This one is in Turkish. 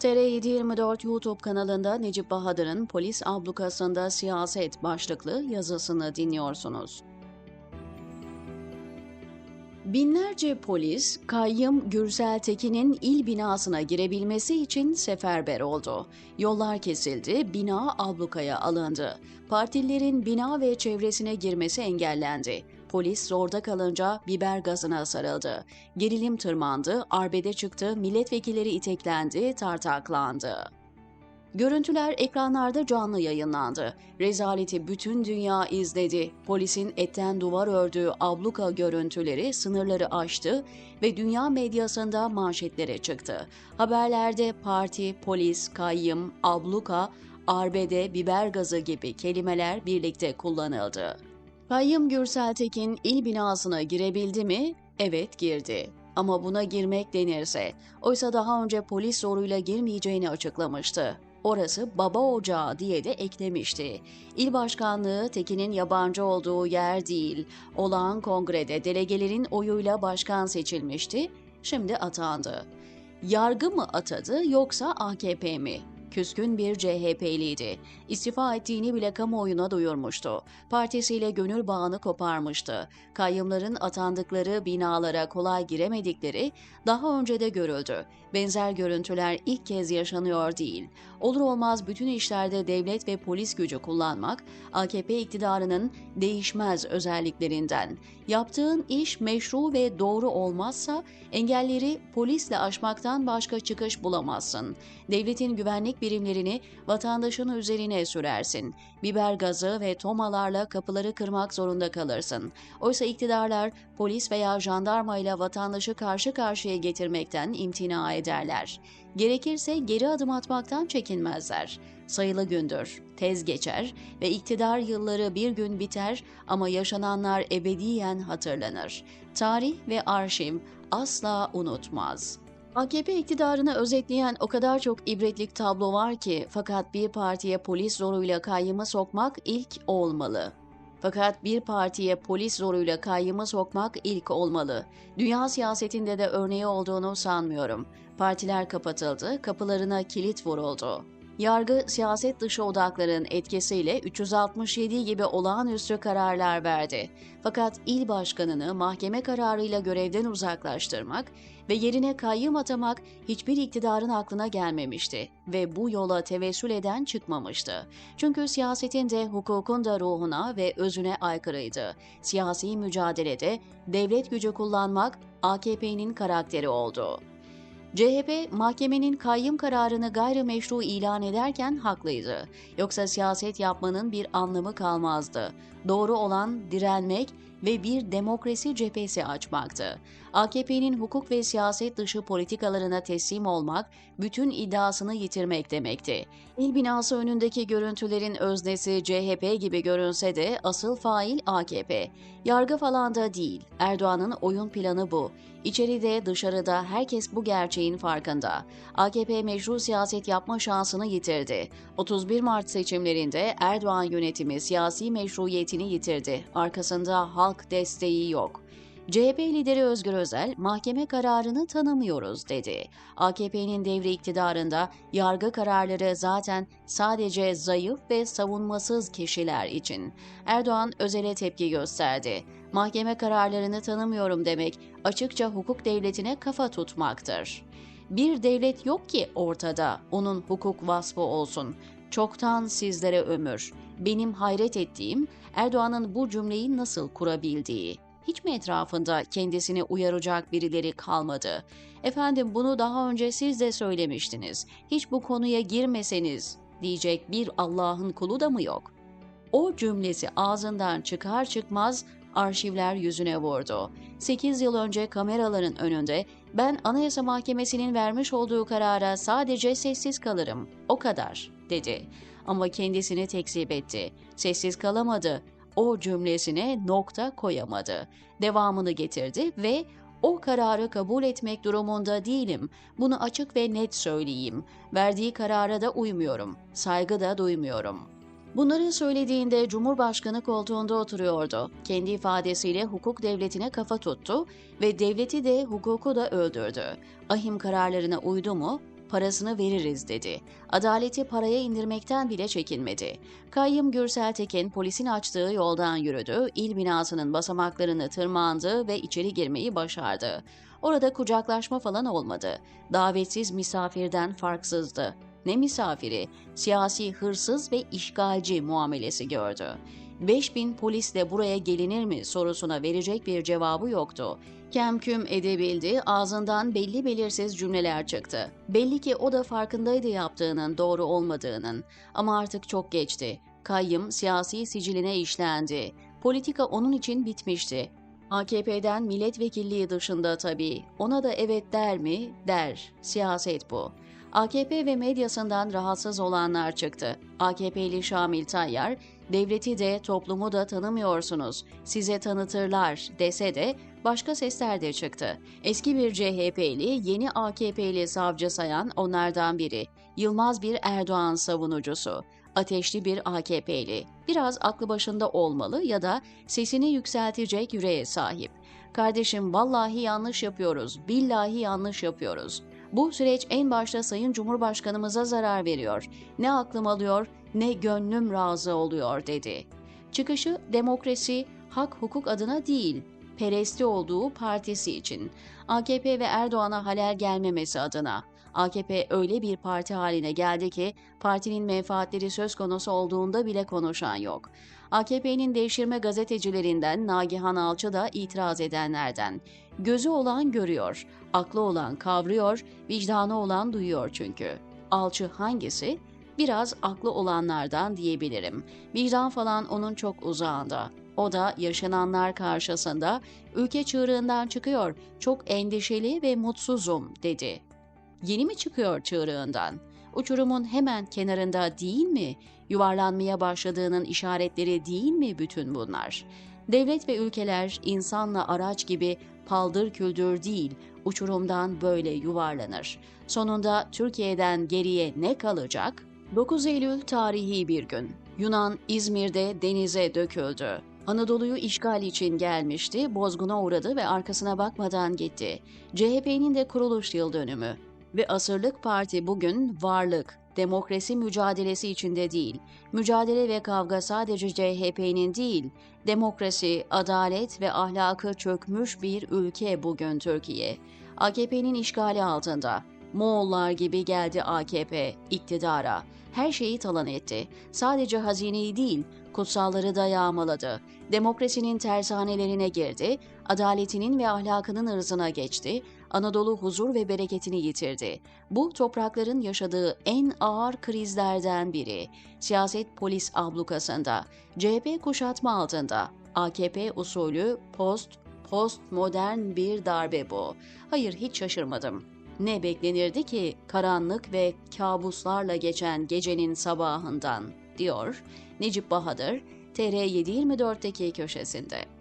TR724 YouTube kanalında Necip Bahadır'ın Polis Ablukasında Siyaset başlıklı yazısını dinliyorsunuz. Binlerce polis, Kayyım Gürsel Tekin'in il binasına girebilmesi için seferber oldu. Yollar kesildi, bina ablukaya alındı. Partililerin bina ve çevresine girmesi engellendi. Polis zorda kalınca biber gazına sarıldı. Gerilim tırmandı, arbede çıktı, milletvekilleri iteklendi, tartaklandı. Görüntüler ekranlarda canlı yayınlandı. Rezaleti bütün dünya izledi. Polisin etten duvar ördüğü abluka görüntüleri sınırları aştı ve dünya medyasında manşetlere çıktı. Haberlerde parti, polis, kayyım, abluka, arbede, biber gazı gibi kelimeler birlikte kullanıldı. Kayyım Gürsel Tekin il binasına girebildi mi? Evet girdi. Ama buna girmek denirse, oysa daha önce polis zoruyla girmeyeceğini açıklamıştı. Orası baba ocağı diye de eklemişti. İl başkanlığı Tekin'in yabancı olduğu yer değil. Olağan kongrede delegelerin oyuyla başkan seçilmişti. Şimdi atandı. Yargı mı atadı yoksa AKP mi? Küskün bir CHP'liydi. İstifa ettiğini bile kamuoyuna duyurmuştu. Partisiyle gönül bağını koparmıştı. Kayyımların atandıkları binalara kolay giremedikleri daha önce de görüldü. Benzer görüntüler ilk kez yaşanıyor değil. Olur olmaz bütün işlerde devlet ve polis gücü kullanmak AKP iktidarının değişmez özelliklerinden. Yaptığın iş meşru ve doğru olmazsa engelleri polisle aşmaktan başka çıkış bulamazsın. Devletin güvenlik birimlerini vatandaşın üzerine sürersin. Biber gazı ve tomalarla kapıları kırmak zorunda kalırsın. Oysa iktidarlar polis veya jandarma ile vatandaşı karşı karşıya getirmekten imtina ederler. Gerekirse geri adım atmaktan çekinmezler. Sayılı gündür, tez geçer ve iktidar yılları bir gün biter ama yaşananlar ebediyen hatırlanır. Tarih ve arşiv asla unutmaz.'' AKP iktidarını özetleyen o kadar çok ibretlik tablo var ki fakat bir partiye polis zoruyla kayyımı sokmak ilk olmalı. Fakat bir partiye polis zoruyla kayyımı sokmak ilk olmalı. Dünya siyasetinde de örneği olduğunu sanmıyorum. Partiler kapatıldı, kapılarına kilit vuruldu. Yargı siyaset dışı odakların etkisiyle 367 gibi olağanüstü kararlar verdi. Fakat il başkanını mahkeme kararıyla görevden uzaklaştırmak ve yerine kayyım atamak hiçbir iktidarın aklına gelmemişti ve bu yola tevessül eden çıkmamıştı. Çünkü siyasetin de hukukun da ruhuna ve özüne aykırıydı. Siyasi mücadelede devlet gücü kullanmak AKP'nin karakteri oldu. CHP mahkemenin kayyım kararını gayrimeşru ilan ederken haklıydı. Yoksa siyaset yapmanın bir anlamı kalmazdı. Doğru olan direnmek ve bir demokrasi cephesi açmaktı. AKP'nin hukuk ve siyaset dışı politikalarına teslim olmak, bütün iddiasını yitirmek demekti. İl binası önündeki görüntülerin öznesi CHP gibi görünse de asıl fail AKP. Yargı falan da değil. Erdoğan'ın oyun planı bu. İçeride dışarıda herkes bu gerçeğin farkında. AKP meşru siyaset yapma şansını yitirdi. 31 Mart seçimlerinde Erdoğan yönetimi siyasi meşruiyetini yitirdi. Arkasında halk desteği yok. CHP lideri Özgür Özel, mahkeme kararını tanımıyoruz dedi. AKP'nin devri iktidarında yargı kararları zaten sadece zayıf ve savunmasız kişiler için. Erdoğan Özel'e tepki gösterdi. Mahkeme kararlarını tanımıyorum demek açıkça hukuk devletine kafa tutmaktır. Bir devlet yok ki ortada, onun hukuk vasfı olsun. Çoktan sizlere ömür. Benim hayret ettiğim Erdoğan'ın bu cümleyi nasıl kurabildiği hiç mi etrafında kendisini uyaracak birileri kalmadı? Efendim bunu daha önce siz de söylemiştiniz. Hiç bu konuya girmeseniz diyecek bir Allah'ın kulu da mı yok? O cümlesi ağzından çıkar çıkmaz arşivler yüzüne vurdu. 8 yıl önce kameraların önünde ben Anayasa Mahkemesi'nin vermiş olduğu karara sadece sessiz kalırım. O kadar dedi. Ama kendisini tekzip etti. Sessiz kalamadı o cümlesine nokta koyamadı. Devamını getirdi ve o kararı kabul etmek durumunda değilim. Bunu açık ve net söyleyeyim. Verdiği karara da uymuyorum. Saygı da duymuyorum. Bunları söylediğinde Cumhurbaşkanı koltuğunda oturuyordu. Kendi ifadesiyle hukuk devletine kafa tuttu ve devleti de hukuku da öldürdü. Ahim kararlarına uydu mu? Parasını veririz dedi. Adaleti paraya indirmekten bile çekinmedi. Kayyım Gürsel Tekin polisin açtığı yoldan yürüdü, il binasının basamaklarını tırmandı ve içeri girmeyi başardı. Orada kucaklaşma falan olmadı. Davetsiz misafirden farksızdı. Ne misafiri? Siyasi hırsız ve işgalci muamelesi gördü. 5000 polisle buraya gelinir mi sorusuna verecek bir cevabı yoktu. Kemküm edebildi, ağzından belli belirsiz cümleler çıktı. Belli ki o da farkındaydı yaptığının doğru olmadığının. Ama artık çok geçti. Kayyım siyasi siciline işlendi. Politika onun için bitmişti. AKP'den milletvekilliği dışında tabii. Ona da evet der mi? Der. Siyaset bu. AKP ve medyasından rahatsız olanlar çıktı. AKP'li Şamil Tayyar, devleti de toplumu da tanımıyorsunuz, size tanıtırlar dese de başka sesler de çıktı. Eski bir CHP'li, yeni AKP'li savcı sayan onlardan biri. Yılmaz bir Erdoğan savunucusu ateşli bir AKP'li. Biraz aklı başında olmalı ya da sesini yükseltecek yüreğe sahip. Kardeşim vallahi yanlış yapıyoruz, billahi yanlış yapıyoruz. Bu süreç en başta Sayın Cumhurbaşkanımıza zarar veriyor. Ne aklım alıyor ne gönlüm razı oluyor dedi. Çıkışı demokrasi, hak hukuk adına değil, peresti olduğu partisi için. AKP ve Erdoğan'a halel gelmemesi adına. AKP öyle bir parti haline geldi ki partinin menfaatleri söz konusu olduğunda bile konuşan yok. AKP'nin devşirme gazetecilerinden Nagihan Alçı da itiraz edenlerden. Gözü olan görüyor, aklı olan kavruyor, vicdanı olan duyuyor çünkü. Alçı hangisi? Biraz aklı olanlardan diyebilirim. Vicdan falan onun çok uzağında. O da yaşananlar karşısında ülke çığırından çıkıyor, çok endişeli ve mutsuzum dedi. Yeni mi çıkıyor çığırından? Uçurumun hemen kenarında değil mi? Yuvarlanmaya başladığının işaretleri değil mi bütün bunlar? Devlet ve ülkeler insanla araç gibi paldır küldür değil, uçurumdan böyle yuvarlanır. Sonunda Türkiye'den geriye ne kalacak? 9 Eylül tarihi bir gün. Yunan İzmir'de denize döküldü. Anadolu'yu işgal için gelmişti, bozguna uğradı ve arkasına bakmadan gitti. CHP'nin de kuruluş yıl dönümü. Ve asırlık parti bugün varlık, demokrasi mücadelesi içinde değil. Mücadele ve kavga sadece CHP'nin değil, demokrasi, adalet ve ahlakı çökmüş bir ülke bugün Türkiye. AKP'nin işgali altında. Moğollar gibi geldi AKP iktidara. Her şeyi talan etti. Sadece hazineyi değil, kutsalları da yağmaladı. Demokrasinin tersanelerine girdi, adaletinin ve ahlakının ırzına geçti, Anadolu huzur ve bereketini yitirdi. Bu toprakların yaşadığı en ağır krizlerden biri. Siyaset polis ablukasında, CHP kuşatma altında, AKP usulü post post modern bir darbe bu. Hayır hiç şaşırmadım. Ne beklenirdi ki karanlık ve kabuslarla geçen gecenin sabahından, diyor Necip Bahadır, TR724'teki köşesinde.